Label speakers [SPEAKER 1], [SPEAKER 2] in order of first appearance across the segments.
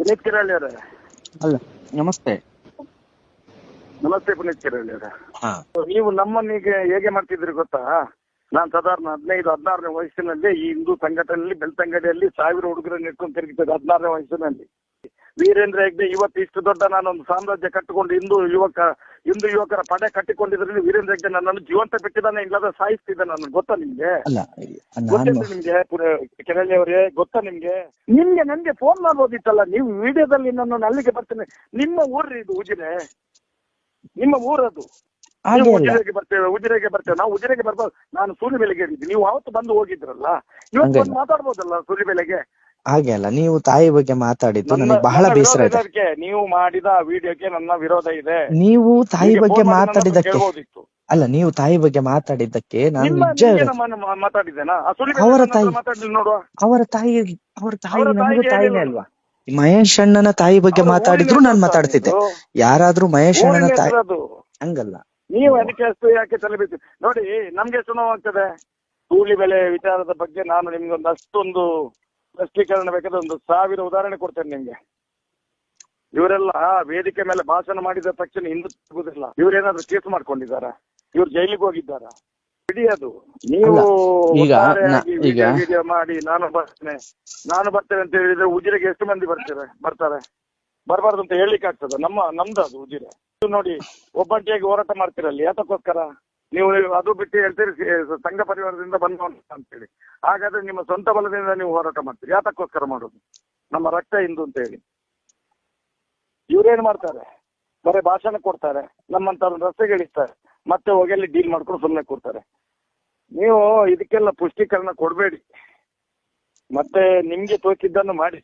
[SPEAKER 1] ಪುನೀತ್ ಕಿರಾಳಿ ಅವರೇ?
[SPEAKER 2] ಅಲ್ಲ ನಮಸ್ತೆ.
[SPEAKER 1] ನಮಸ್ತೆ ಪುನೀತ್ ಕಿರಾಳಿ ಅವರೇ.
[SPEAKER 2] ಹಾ.
[SPEAKER 1] ನೀವು ನಮ್ಮನ್ನೀಗ ಹೇಗೆ ಮಾಡ್ತಿದ್ರಿ ಗೊತ್ತಾ? ನಾನು ಸಾಧಾರಣ ಹದಿನೈದು ಹದಿನಾರನೇ ವಯಸ್ಸಿನಲ್ಲಿ ಈ ಹಿಂದೂ ಸಂಘಟನೆಯಲ್ಲಿ ಬೆಳ್ತಂಗಡಿಯಲ್ಲಿ ಸಾವಿರ ಹುಡುಗರನ್ನ ಇಟ್ಕೊಂಡು ತಿರುಗಿದ್ದೆ ಹದಿನಾರನೇ ವಯಸ್ಸಿನಲ್ಲಿ. ವೀರೇಂದ್ರ ಹೆಗ್ಡೆ ಇವತ್ತು ಇಷ್ಟು ದೊಡ್ಡ ನಾನೊಂದು ಸಾಮ್ರಾಜ್ಯ ಕಟ್ಟಿಕೊಂಡು ಹಿಂದೂ ಯುವಕ ಹಿಂದೂ ಯುವಕರ ಪಡೆ ಕಟ್ಟಿಕೊಂಡಿದ್ರಲ್ಲಿ ವೀರೇಂದ್ರ ಹೆಗ್ಡೆ ನನ್ನನ್ನು ಜೀವಂತ ಬಿಟ್ಟಿದ್ದಾನೆ ಇಲ್ಲದ ಸಾಯಿಸ್ತಿದ್ದ ನನ್ನ ಗೊತ್ತಾ ನಿಮ್ಗೆ?
[SPEAKER 2] ಅಲ್ಲ
[SPEAKER 1] ನಿಮ್ಗೆ? ಕೆರಳಿ ಅವರೇ ಗೊತ್ತಾ ನಿಮ್ಗೆ? ನಿಮ್ಗೆ ನನ್ಗೆ ಫೋನ್ ಮಾಡ್ಬೋದಿತ್ತಲ್ಲ ನೀವು ವಿಡಿಯೋದಲ್ಲಿ ನಾನು ಅಲ್ಲಿಗೆ ಬರ್ತೇನೆ. ನಿಮ್ಮ ಊರ್ರಿ ಇದು ಉಜಿರೆ. ನಿಮ್ಮ ಊರದು ನೀವು ಉಜಿರೆಗೆ ಬರ್ತೇವೆ ಉಜಿರೆಗೆ ಬರ್ತೇವೆ. ನಾವು ಉಜಿರೆಗೆ ಬರ್ಬೋದು. ನಾನು ಸೂಲಿಬೆಲೆಗೆ ಹೇಳಿದ್ದೆ ನೀವು ಅವತ್ತು ಬಂದು ಹೋಗಿದ್ರಲ್ಲ. ಇವತ್ತು ಬಂದು ಮಾತಾಡ್ಬೋದಲ್ಲ ಸೂಲಿಬೆಲೆಗೆ
[SPEAKER 2] ಹಾಗೆ ಅಲ್ಲ ನೀವು ತಾಯಿ ಬಗ್ಗೆ ಮಾತಾಡಿದ್ದು
[SPEAKER 1] ನನ್ನ-
[SPEAKER 2] ನನಗೆ ಬಹಳ
[SPEAKER 1] ನನ್ನ
[SPEAKER 2] ಬೇಸರ
[SPEAKER 1] ವಿರೋಧ
[SPEAKER 2] ಇದೆ.
[SPEAKER 1] ಇದಕ್ಕೆ ನೀವು ಮಾಡಿದ ವಿಡಿಯೋಕ್ಕೆ ನನ್ನ ವಿರೋಧ ಇದೆ.
[SPEAKER 2] ನೀವು ತಾಯಿ
[SPEAKER 1] ಹೀಗೆ
[SPEAKER 2] ಬಗ್ಗೆ
[SPEAKER 1] phone ಮಾಡಿ ನನ್ನ
[SPEAKER 2] ಮಾತಾಡಿದ್ದಕ್ಕೆ
[SPEAKER 1] ಕೇಳ್ಬೋದಿತ್ತು.
[SPEAKER 2] ಅಲ್ಲ ನೀವು ತಾಯಿ ಬಗ್ಗೆ ಮಾತಾಡಿದ್ದಕ್ಕೆ ನಾನು
[SPEAKER 1] ನಿಮ್ಮ
[SPEAKER 2] ನಿಜ
[SPEAKER 1] ನಿಮ್ಗೆ ನಮ್ಮ- ನಮ್ಮ ಮಾತಾಡಿದ್ದೇನಾ? ಆ
[SPEAKER 2] ಅವರ ತಾಯಿ-
[SPEAKER 1] ಮಾತಾಡ್ಲಿಲ್ಲ ನೋಡುವ.
[SPEAKER 2] ಅವರ ತಾಯಿ ಅವರ ತಾಯಿ
[SPEAKER 1] ಅವರ
[SPEAKER 2] ನಮಗೂ
[SPEAKER 1] ತಾಯಿಗೆ
[SPEAKER 2] ತಾಯಿನೇ
[SPEAKER 1] ಹೇಳಿಲ್ಲ.
[SPEAKER 2] ಅಲ್ವಾ? ಈ ಮಹೇಶ್ ಅಣ್ಣನ ತಾಯಿ ಬಗ್ಗೆ
[SPEAKER 1] ಅವ್ರ
[SPEAKER 2] ಮಾತಾಡಿದ್ರು
[SPEAKER 1] ಊರಿನ
[SPEAKER 2] ನಾನು
[SPEAKER 1] ಹೆಸರು
[SPEAKER 2] ಮಾತಾಡ್ತಿದ್ದೆ.
[SPEAKER 1] ಅದು.
[SPEAKER 2] ಯಾರಾದ್ರೂ ಮಹೇಶ್ ಅಣ್ಣನ
[SPEAKER 1] ಊರಿನ
[SPEAKER 2] ತಾಯಿ
[SPEAKER 1] ಹೆಸರು ಅದು.
[SPEAKER 2] ಹಂಗಲ್ಲ.
[SPEAKER 1] ನೀವು ಅದಕ್ಕೆ ಅಷ್ಟು ಯಾಕೆ ತಲೆ ನೋಡಿ ನಮ್ಗೆ ಎಷ್ಟು ನೋವಾಗ್ತದೆ ಕೂಲಿ ಬೆಲೆ ವಿಚಾರದ ಬಗ್ಗೆ ನಾನು ನಿಮ್ಗೆ ಒಂದು ಅಷ್ಟೊಂದು ಸ್ಪಷ್ಟೀಕರಣ ಬೇಕಾದ್ರೆ ಒಂದು ಸಾವಿರ ಉದಾಹರಣೆ ಕೊಡ್ತೇನೆ ನಿಮ್ಗೆ. ಇವರೆಲ್ಲ ವೇದಿಕೆ ಮೇಲೆ ಭಾಷಣ ಮಾಡಿದ ತಕ್ಷಣ ಹಿಂದೂ ಸಿಗುದಿಲ್ಲ ಇವ್ರೇನಾದ್ರೂ ಕೇಸ್ ಮಾಡ್ಕೊಂಡಿದ್ದಾರ? ಇವ್ರು ಜೈಲಿಗೆ ಹೋಗಿದ್ದಾರ? ಹಿಡಿಯೋದು ಅದು. ನೀವು
[SPEAKER 2] ಈಗ
[SPEAKER 1] ವಿಡಿಯೋ ಮಾಡಿ ನಾನು ಬರ್ತೇನೆ. ನಾನು ಬರ್ತೇನೆ ಅಂತ ಹೇಳಿದ್ರೆ ಉಜಿರೆಗೆ ಎಷ್ಟು ಮಂದಿ ಬರ್ತಾರೆ ಬರ್ತಾರೆ? ಬರಬಾರ್ದು ಅಂತ ಹೇಳಲಿಕ್ಕೆ ಆಗ್ತದ. ನಮ್ಮ ನಮ್ದು ಅದು ಉಜಿರೆ. ನೋಡಿ ಒಬ್ಬಂಟಿಯಾಗಿ ಹೋರಾಟ ಮಾಡ್ತಿರಲ್ಲಿ ಯಾತಕ್ಕೋಸ್ಕರ? ನೀವು ಅದು ಬಿಟ್ಟು ಹೇಳ್ತೀರಿ ಸಂಘ ಪರಿವಾರದಿಂದ ಬಂದವನು ಅಂತೇಳಿ. ಹಾಗಾದ್ರೆ ನಿಮ್ಮ ಸ್ವಂತ ಬಲದಿಂದ ನೀವು ಹೋರಾಟ ಮಾಡ್ತೀರಿ. ಯಾತಕ್ಕೋಸ್ಕರ ಮಾಡೋದು? ನಮ್ಮ ರಕ್ತ ಹಿಂದು ಅಂತ ಹೇಳಿ ಇವ್ರೇನ್ ಮಾಡ್ತಾರೆ? ಬರೀ ಭಾಷಣ ಕೊಡ್ತಾರೆ ನಮ್ಮಂತ ರಸ್ತೆಗೆ ಇಳಿಸ್ತಾರೆ ಮತ್ತೆ ಹೋಗಿ ಅಲ್ಲಿ ಡೀಲ್ ಮಾಡ್ಕೊಂಡು ಸುಮ್ಮನೆ ಕೊಡ್ತಾರೆ ನೀವು ಇದಕ್ಕೆಲ್ಲ ಪುಷ್ಟೀಕರಣ ಕೊಡಬೇಡಿ. ಮತ್ತೆ ನಿಮ್ಗೆ ತೋಚಿದ್ದನ್ನು ಮಾಡಿ.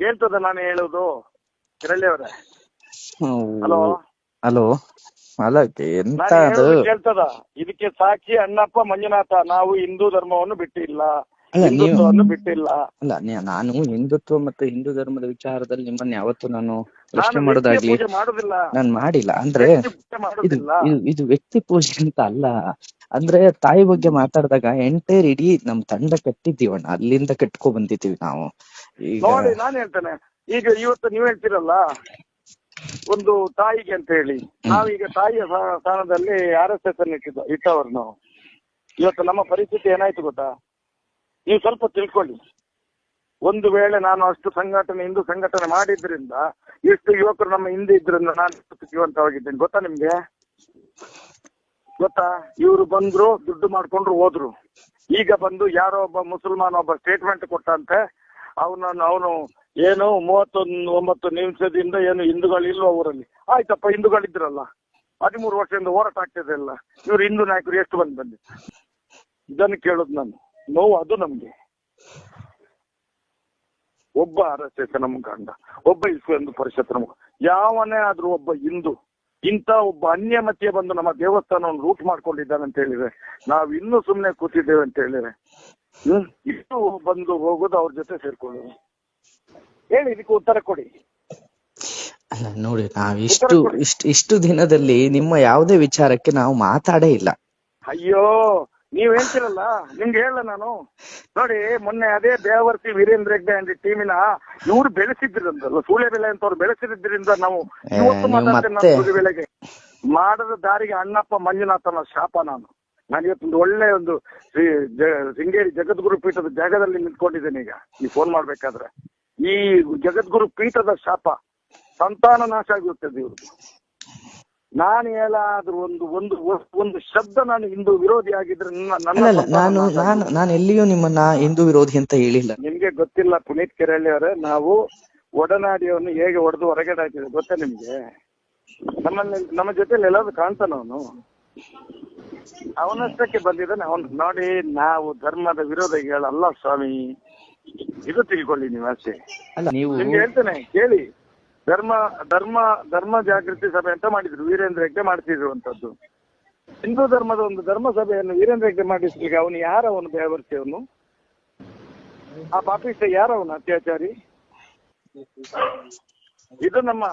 [SPEAKER 1] ಕೇಳ್ತದ ನಾನು ಹೇಳೋದು? ಕಿರಳ್ಳಿ ಅವರೇ. ಹಲೋ?
[SPEAKER 2] ಹಲೋ? ಅಲ್ಲ ಎಂತ ಅದು?
[SPEAKER 1] ಕೇಳ್ತದ. ಇದಕ್ಕೆ ಸಾಕ್ಷಿ ಅಣ್ಣಪ್ಪ ಮಂಜುನಾಥ ನಾವು ಹಿಂದೂ ಧರ್ಮವನ್ನು ಬಿಟ್ಟಿಲ್ಲ.
[SPEAKER 2] ಅಲ್ಲ ನೀವು
[SPEAKER 1] ಬಿಟ್ಟಿಲ್ಲ.
[SPEAKER 2] ಅಲ್ಲ ನಾನು ಹಿಂದುತ್ವ ಮತ್ತೆ ಹಿಂದೂ ಧರ್ಮದ ವಿಚಾರದಲ್ಲಿ ನಿಮ್ಮನ್ನ ಯಾವತ್ತೂ ನಾನು ಪ್ರಶ್ನೆ ಮಾಡೋದಾಗ್ಲಿ ನಾನು ಮಾಡಿಲ್ಲ. ಅಂದ್ರೆ ಇದು ಇದು ವ್ಯಕ್ತಿ ಪೂಜೆ ಅಂತ ಅಲ್ಲ. ಅಂದ್ರೆ ತಾಯಿ ಬಗ್ಗೆ ಮಾತಾಡಿದಾಗ ಎಂಟೈರ್ ಇಡೀ ನಮ್ ತಂಡ ಕಟ್ಟಿದ್ದೀವಣ್ಣ. ಅಲ್ಲಿಂದ ಕಟ್ಕೊ ಬಂದಿದ್ದೀವಿ ನಾವು. ಈಗ
[SPEAKER 1] ನಾನು ಹೇಳ್ತೇನೆ. ಈಗ ಇವತ್ತು ನೀವ್ ಹೇಳ್ತೀರಲ್ಲ ಒಂದು ತಾಯಿಗೆ ಅಂತ ಹೇಳಿ. ನಾವೀಗ ತಾಯಿಯ ಸ್ಥಾನದಲ್ಲಿ ಆರ್ ಎಸ್ ಎಸ್ ಅನ್ನು ಇಟ್ಟಿದ್ದ ಇಟ್ಟವರು ನಾವು ಇವತ್ತು ನಮ್ಮ ಪರಿಸ್ಥಿತಿ ಏನಾಯ್ತು ಗೊತ್ತಾ? ನೀವು ಸ್ವಲ್ಪ ತಿಳ್ಕೊಳ್ಳಿ. ಒಂದು ವೇಳೆ ನಾನು ಅಷ್ಟು ಸಂಘಟನೆ ಹಿಂದೂ ಸಂಘಟನೆ ಮಾಡಿದ್ರಿಂದ ಇಷ್ಟು ಯುವಕರು ನಮ್ಮ ಹಿಂದೆ ಇದ್ರಿಂದ ನಾನು ಜೀವಂತವಾಗಿದ್ದೇನೆ. ಗೊತ್ತಾ ನಿಮ್ಗೆ? ಗೊತ್ತಾ? ಇವರು ಬಂದ್ರು ದುಡ್ಡು ಮಾಡ್ಕೊಂಡ್ರು ಹೋದ್ರು. ಈಗ ಬಂದು ಯಾರೋ ಒಬ್ಬ ಮುಸಲ್ಮಾನ ಒಬ್ಬ ಸ್ಟೇಟ್ಮೆಂಟ್ ಕೊಟ್ಟಂತೆ ಅವನನ್ನು ಅವನು ಏನು ಮೂವತ್ತೊಂದು, ಒಂಬತ್ತು ನಿಮಿಷದಿಂದ ಏನು ಹಿಂದೂಗಳಿಲ್ವ ಊರಲ್ಲಿ? ಆಯ್ತಪ್ಪ, ಹಿಂದೂಗಳಿದ್ರಲ್ಲ. ಹದಿಮೂರು ವರ್ಷದಿಂದ ಹೋರಾಟ ಆಗ್ತದೆ ಅಲ್ಲ. ಇವ್ರು ಹಿಂದೂ ನಾಯಕರು ಎಷ್ಟು ಬಂದು ಬಂದಿ ಇದನ್ನು ಕೇಳೋದು ನಾನು. ನೋವು ಅದು ನಮ್ಗೆ. ಒಬ್ಬ ಆರ್ ಎಸ್ ಎಸ್ ನಮ್ಮ ಗಂಡ, ಒಬ್ಬ ಇಸ್ಕೋ ಎಂದು ಪರಿಷತ್ ನಮ್ಗೆ ಯಾವನೇ ಆದ್ರೂ ಒಬ್ಬ ಹಿಂದೂ, ಇಂಥ ಒಬ್ಬ ಅನ್ಯ ಮತೀಯ ಬಂದು ನಮ್ಮ ದೇವಸ್ಥಾನವನ್ನು ರೂಟ್ ಮಾಡ್ಕೊಂಡಿದ್ದಾನೆ ಅಂತ ಹೇಳಿದ್ರೆ, ನಾವು ಇನ್ನೂ ಸುಮ್ಮನೆ ಕೂತಿದ್ದೇವೆ ಅಂತ ಹೇಳಿದ್ರೆ, ಹ್ಮ್? ಇಷ್ಟು ಬಂದು ಹೋಗೋದು ಅವ್ರ ಜೊತೆ ಸೇರ್ಕೊಳ್ಳೋದು. ಹೇಳಿ ಇದಕ್ಕೆ ಉತ್ತರ ಕೊಡಿ.
[SPEAKER 2] ಅಲ್ಲ ನೋಡಿ ನಾವ್ ಇಷ್ಟು ಇಷ್ಟು ಇಷ್ಟು ದಿನದಲ್ಲಿ ನಿಮ್ಮ ಯಾವುದೇ ವಿಚಾರಕ್ಕೆ ನಾವು ಮಾತಾಡೇ ಇಲ್ಲ.
[SPEAKER 1] ಅಯ್ಯೋ ನೀವ್ ಹೇಳ್ತಿರಲ್ಲ? ನಿಮ್ಗೆ ಹೇಳ ನಾನು? ನೋಡಿ ಮೊನ್ನೆ ಅದೇ ದೇವರ್ತಿ ವೀರೇಂದ್ರ ಹೆಗ್ಡೆ ಅಂದ್ರೆ ಟೀಮಿನ ಇವ್ರು ಬೆಳೆಸಿದ್ರಂತಲ್ಲ ಸೂಳೆಬೆಲೆ ಅಂತ ಅವ್ರು ಬೆಳೆಸಿದ್ರಿಂದ ನಾವು ಇವತ್ತು ಮಾತಾಡ್ತೇನೆ ಸೂಳೆಬೆಲೆಗೆ ಮಾಡದ ದಾರಿಗೆ ಅಣ್ಣಪ್ಪ ಮಂಜುನಾಥನ ಶಾಪ ನಾನು. ನಾನು ಇವತ್ತೊಂದು ಒಳ್ಳೆ ಒಂದು ಶ್ರೀ ಜ- ಶೃಂಗೇರಿ ಜಗದ್ಗುರು ಪೀಠದ ಜಾಗದಲ್ಲಿ ನಿಂತ್ಕೊಂಡಿದ್ದೇನೆ ಈಗ. ನೀವು ಫೋನ್ ಮಾಡ್ಬೇಕಾದ್ರೆ. ಈ ಜಗದ್ಗುರು ಪೀಠದ ಶಾಪ ಸಂತಾನ ನಾಶ ಆಗಿರುತ್ತದೆ ಇವ್ರದ್ದು ನಾನು ಹೇಳಾದ್ರೂ ಒಂದು ಒಂದು ಒಂದು ಶಬ್ದ ನಾನು ಹಿಂದೂ ವಿರೋಧಿ ಆಗಿದ್ರೆ ನನ್ನ
[SPEAKER 2] ನಾನು ನಾನು ನಾನು ಎಲ್ಲಿಯೂ ನಿಮ್ಮನ್ನ ಹಿಂದೂ ವಿರೋಧಿ ಅಂತ ಹೇಳಿಲ್ಲ.
[SPEAKER 1] ನಿಮ್ಗೆ ಗೊತ್ತಿಲ್ಲ ಪುನೀತ್ ಕೆರಳ್ಳಿ ಅವರೇ ನಾವು ಒಡನಾಡಿಯನ್ನು ಹೇಗೆ ಹೊಡೆದು ಹೊರಗಡೆ ಹಾಕಿದ್ರೆ ಗೊತ್ತಾ ನಿಮ್ಗೆ? ನಮ್ಮಲ್ಲಿ ನಮ್ಮ ಜೊತೆಲಿ ಎಲ್ಲಾದ್ರೂ ಕಾಣ್ತಾನ ಅವನು? ಅವನಷ್ಟಕ್ಕೆ ಬಂದಿದ್ದಾನೆ ಅವನು ನೋಡಿ ನಾವು ಧರ್ಮದ ವಿರೋಧ ಹೇಳಲ್ಲ ಸ್ವಾಮಿ. ಇದು ತಿಳ್ಕೊಳ್ಳಿ ನೀವು ಅಷ್ಟೇ.
[SPEAKER 2] ಅಲ್ಲ ನೀವು
[SPEAKER 1] ನಿಮ್ಗೆ ಹೇಳ್ತೇನೆ ಕೇಳಿ. ಧರ್ಮ ಧರ್ಮ ಧರ್ಮ ಜಾಗೃತಿ ಸಭೆ ಅಂತ ಮಾಡಿದ್ರು ವೀರೇಂದ್ರ ಹೆಗ್ಡೆ ಮಾಡ್ತಿರುವಂತದ್ದು ಹಿಂದೂ ಧರ್ಮದ ಒಂದು ಧರ್ಮ ಸಭೆಯನ್ನು ವೀರೇಂದ್ರ ಹೆಗ್ಡೆ ಮಾಡಿಸ್ಲಿಕ್ಕೆ ಅವನು ಯಾರ ಅವನು ಬೇವರ್ಸಿ ಅವನು? ಆ ಪಾಪಿಸ್ಟ ಯಾರ ಅವನು ಅತ್ಯಾಚಾರಿ? ಇದು ನಮ್ಮ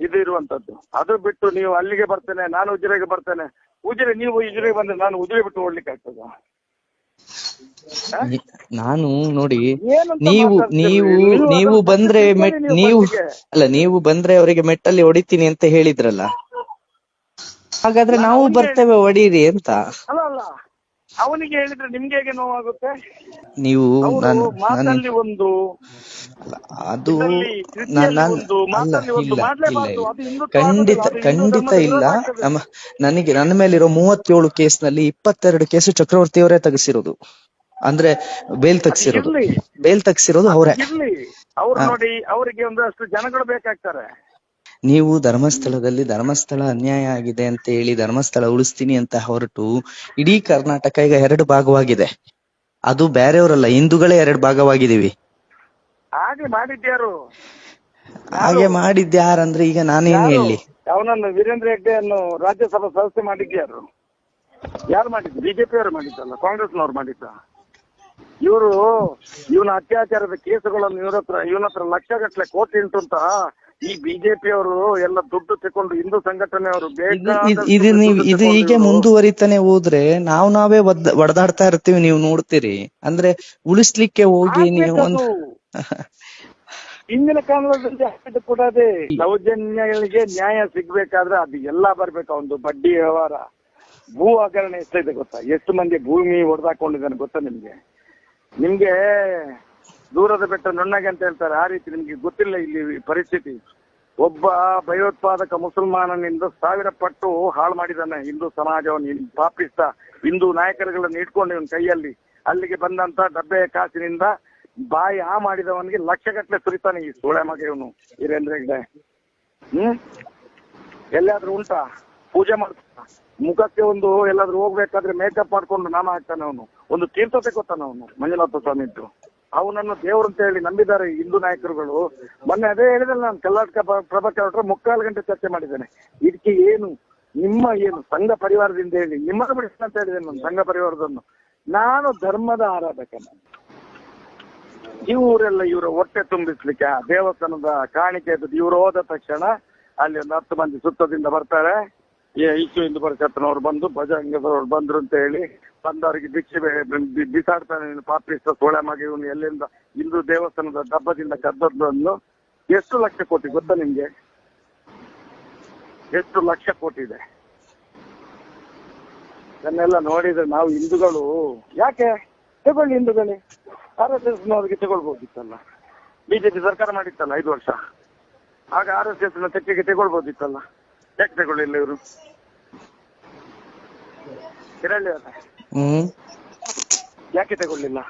[SPEAKER 1] ಇದು ಇರುವಂತದ್ದು ಅದು ಬಿಟ್ಟು ನೀವು ಅಲ್ಲಿಗೆ ಬರ್ತೇನೆ ನಾನು ಉಜಿರೆಗೆ ಬರ್ತೇನೆ. ಉಜಿರೆ ನೀವು ಉಜಿರೆಗೆ ಬಂದ್ರೆ ನಾನು ಉಜಿರೆ ಬಿಟ್ಟು ಓಡ್ಲಿಕ್ಕೆ ಆಗ್ತದ?
[SPEAKER 2] ನಾನು ನೋಡಿ ನೀವು ನೀವು
[SPEAKER 1] ನೀವು
[SPEAKER 2] ಬಂದ್ರೆ ಮೆಟ್
[SPEAKER 1] ನೀವು
[SPEAKER 2] ಅಲ್ಲ ನೀವು ಬಂದ್ರೆ ಅವರಿಗೆ ಮೆಟ್ಟಲ್ಲಿ ಹೊಡಿತೀನಿ ಅಂತ ಹೇಳಿದ್ರಲ್ಲ? ಹಾಗಾದ್ರೆ ನಾವು ಬರ್ತೇವೆ ಹೊಡೀರಿ ಅಂತ.
[SPEAKER 1] ಅವನಿಗೆ ಹೇಳಿದ್ರೆ ನಿಮ್ಗೆ ಹೇಗೆ ನೋವಾಗುತ್ತೆ?
[SPEAKER 2] ನೀವು
[SPEAKER 1] ಮಾತಲ್ಲಿ ಒಂದು
[SPEAKER 2] ಅದು ಖಂಡಿತ ಖಂಡಿತ ಇಲ್ಲ. ನಮ್ಮ ನನಗೆ ನನ್ನ ಮೇಲಿರೋ ಮೂವತ್ತೇಳು ಕೇಸ್ನಲ್ಲಿ ಇಪ್ಪತ್ತೆರಡು ಕೇಸು ಚಕ್ರವರ್ತಿ ಅವರೇ ತೆಗೆಸಿರೋದು. ಅಂದ್ರೆ ಬೇಲ್ ತಗ್ಸಿರೋದು. ಬೇಲ್ ತಗ್ಸಿರೋದು ಅವರೇ.
[SPEAKER 1] ನೋಡಿ ಅವರಿಗೆ ಒಂದಷ್ಟು ಜನಗಳು ಬೇಕಾಗ್ತಾರೆ.
[SPEAKER 2] ನೀವು ಧರ್ಮಸ್ಥಳದಲ್ಲಿ ಧರ್ಮಸ್ಥಳ ಅನ್ಯಾಯ ಆಗಿದೆ ಅಂತ ಹೇಳಿ ಧರ್ಮಸ್ಥಳ ಉಳಿಸ್ತೀನಿ ಅಂತ ಹೊರಟು ಇಡೀ ಕರ್ನಾಟಕ ಈಗ ಎರಡು ಭಾಗವಾಗಿದೆ. ಅದು ಬೇರೆಯವರಲ್ಲ ಹಿಂದೂಗಳೇ ಎರಡು ಭಾಗವಾಗಿದ್ದೀವಿ.
[SPEAKER 1] ಹಾಗೆ ಮಾಡಿದ್ಯಾರು?
[SPEAKER 2] ಹಾಗೆ ಮಾಡಿದ್ಯಾರಂದ್ರೆ ಈಗ ನಾನೇನು? ಹೇಳಿ.
[SPEAKER 1] ಅವನನ್ನು ವೀರೇಂದ್ರ ಹೆಗ್ಡೆಯನ್ನು ರಾಜ್ಯಸಭಾ ಸದಸ್ಯ ಮಾಡಿದ್ಯಾರು? ಯಾರು ಮಾಡಿದ್ದು? ಬಿಜೆಪಿ ಅವರು ಮಾಡಿದ್ದಲ್ಲ? ಕಾಂಗ್ರೆಸ್ನವ್ರು ಮಾಡಿದ್ದ? ಇವರು ಇವನ ಅತ್ಯಾಚಾರದ ಕೇಸುಗಳನ್ನು ಇವ್ರ ಹತ್ರ ಇವನ ಹತ್ರ ಲಕ್ಷಗಟ್ಟಲೆ ಕೋಟಿ ಉಂಟು ಈ ಬಿಜೆಪಿ ಅವರು ಎಲ್ಲ ದುಡ್ಡು ತಕೊಂಡು ಹಿಂದೂ
[SPEAKER 2] ಸಂಘಟನೆ
[SPEAKER 1] ಅವರು
[SPEAKER 2] ಇದು- ನೀವು ಇದು ಹೀಗೆ ಮುಂದುವರಿತಾನೆ ಹೋದ್ರೆ ನಾವು ನಾವೇ ಒಡೆದಾಡ್ತಾ ಇರ್ತೀವಿ ನೀವು ನೋಡ್ತೀರಿ. ಅಂದ್ರೆ ಉಳಿಸ್ಲಿಕ್ಕೆ ಹೋಗಿ ನೀವು ಒಂದು
[SPEAKER 1] ಹಿಂದಿನ ಕಾಲದಲ್ಲಿ ಕೂಡ ಅದೇ. ಸೌಜನ್ಯಗಳಿಗೆ ನ್ಯಾಯ ಸಿಗ್ಬೇಕಾದ್ರೆ ಅದು ಎಲ್ಲಾ ಬರ್ಬೇಕು ಒಂದು ಬಡ್ಡಿ ವ್ಯವಹಾರ. ಭೂ ಹಗರಣ ಎಷ್ಟೈತೆ ಗೊತ್ತಾ? ಎಷ್ಟು ಮಂದಿ ಭೂಮಿ ಹೊಡೆದಾಕೊಂಡಿದ್ದಾನೆ ಗೊತ್ತಾ ನಿಮ್ಗೆ? ನಿಮ್ಗೆ ದೂರದ ಬೆಟ್ಟ ನುಣ್ಣಗೆ ಅಂತ ಹೇಳ್ತಾರೆ. ಆ ರೀತಿ ನಿಮ್ಗೆ ಗೊತ್ತಿಲ್ಲ ಇಲ್ಲಿ ಪರಿಸ್ಥಿತಿ. ಒಬ್ಬ ಭಯೋತ್ಪಾದಕ ಮುಸಲ್ಮಾನನಿಂದ ಸಾವಿರ ಪಟ್ಟು ಹಾಳು ಮಾಡಿದಾನೆ. ಹಿಂದೂ ಸಮಾಜವನ್ನು ಪಾಪಿಸ್ತ, ಹಿಂದೂ ನಾಯಕರುಗಳನ್ನು ಇಟ್ಕೊಂಡು ಇವನ್ ಕೈಯಲ್ಲಿ. ಅಲ್ಲಿಗೆ ಬಂದಂತ ಡಬ್ಬೆಯ ಕಾಸಿನಿಂದ ಬಾಯಿ ಆ ಮಾಡಿದವನಿಗೆ ಲಕ್ಷಗಟ್ಟಲೆ ಸುರಿತಾನೆ ಈ ಸೋಳೆ ಮಗ ಇವನು, ವೀರೇಂದ್ರ ಹೆಗ್ಡೆ. ಹ್ಮ್? ಎಲ್ಲಾದ್ರೂ ಉಂಟಾ? ಪೂಜೆ ಮಾಡ್ತಾನ? ಮುಖಕ್ಕೆ ಒಂದು ಎಲ್ಲಾದ್ರೂ ಹೋಗ್ಬೇಕಾದ್ರೆ ಮೇಕಪ್ ಮಾಡ್ಕೊಂಡು ನಾಮ ಹಾಕ್ತಾನೆ ಅವನು. ಒಂದು ತೀರ್ಥತೆ ಕೊಟ್ಟನು ಅವನು, ಮಂಜುನಾಥ ಸ್ವಾಮಿ ಇದ್ದು ಅವನನ್ನು ದೇವರು ಅಂತ ಹೇಳಿ ನಂಬಿದ್ದಾರೆ ಹಿಂದೂ ನಾಯಕರುಗಳು. ಮೊನ್ನೆ ಅದೇ ಹೇಳಿದ್ರೆ ನಾನು ಕರ್ನಾಟಕ ಪ್ರ- ಪ್ರಭಾಕರ್ ಹತ್ರ ಮುಕ್ಕಾಲು ಗಂಟೆ ಚರ್ಚೆ ಮಾಡಿದ್ದೇನೆ. ಇದಕ್ಕೆ ಏನು, ನಿಮ್ಮ ಏನು, ಸಂಘ ಪರಿವಾರದಿಂದ ಹೇಳಿ, ನಿಮ್ಮನ್ನು ಬಿಡಿಸ್ತಾ ಅಂತ ಹೇಳಿದೆ ನಾನು, ಸಂಘ ಪರಿವಾರದನ್ನು ನಾನು ಧರ್ಮದ ಆರಾಧಕ. ಇವರೆಲ್ಲ ಇವರ ಹೊಟ್ಟೆ ತುಂಬಿಸ್ಲಿಕ್ಕೆ ದೇವಸ್ಥಾನದ ಕಾಣಿಕೆ ಇದ್ದದ್ದು ಇವರು ಹೋದ ತಕ್ಷಣ ಅಲ್ಲಿ ಒಂದು ಹತ್ತು ಮಂದಿ ಸುತ್ತದಿಂದ ಬರ್ತಾರೆ. ಈ ಹಿಂದು ಪರಿಷತ್ನವ್ರು ಬಂದು ಭಜರಂಗದವ್ರು ಬಂದ್ರು ಅಂತ ಹೇಳಿ ಬಂದವರಿಗೆ ಭಿಕ್ಷೆ ಬಿಸಾಡ್ತಾನೆ ನೀನು ಪಾಪಿಸ್ತ ಸೋಳೆ ಮಗ ಇವನು ಎಲ್ಲಿಂದ ಹಿಂದೂ ದೇವಸ್ಥಾನದ ಡಬ್ಬದಿಂದ ಕದ್ದದ್ದು ಎಷ್ಟು ಲಕ್ಷ ಕೋಟಿ ಗೊತ್ತಾ ನಿಮ್ಗೆ? ಎಷ್ಟು ಲಕ್ಷ ಕೋಟಿ ಇದೆ. ಇದನ್ನೆಲ್ಲ ನೋಡಿದ್ರೆ ನಾವು ಹಿಂದೂಗಳು ಯಾಕೆ? ತಗೊಳ್ಳಿ ಹಿಂದೂಗಳೇ. ಆರ್ ಎಸ್ ಎಸ್ ನವರಿಗೆ ತಗೊಳ್ಬೋದಿತ್ತಲ್ಲ. ಬಿಜೆಪಿ ಸರ್ಕಾರ ಮಾಡಿತ್ತಲ್ಲ ಐದು ವರ್ಷ. ಆಗ ಆರ್ ಎಸ್ ಎಸ್ನ ತೆಕ್ಕೆಗೆ ತಗೊಳ್ಬೋದಿತ್ತಲ್ಲ. ಯಾಕೆ ತಗೊಳ್ಳಿಲ್ಲ ಇವರು ಹೇಳಿ
[SPEAKER 2] ಹ್ಮ್.
[SPEAKER 1] ಯಾಕೆ ತಗೊಳ್ಳಿಲ್ಲ?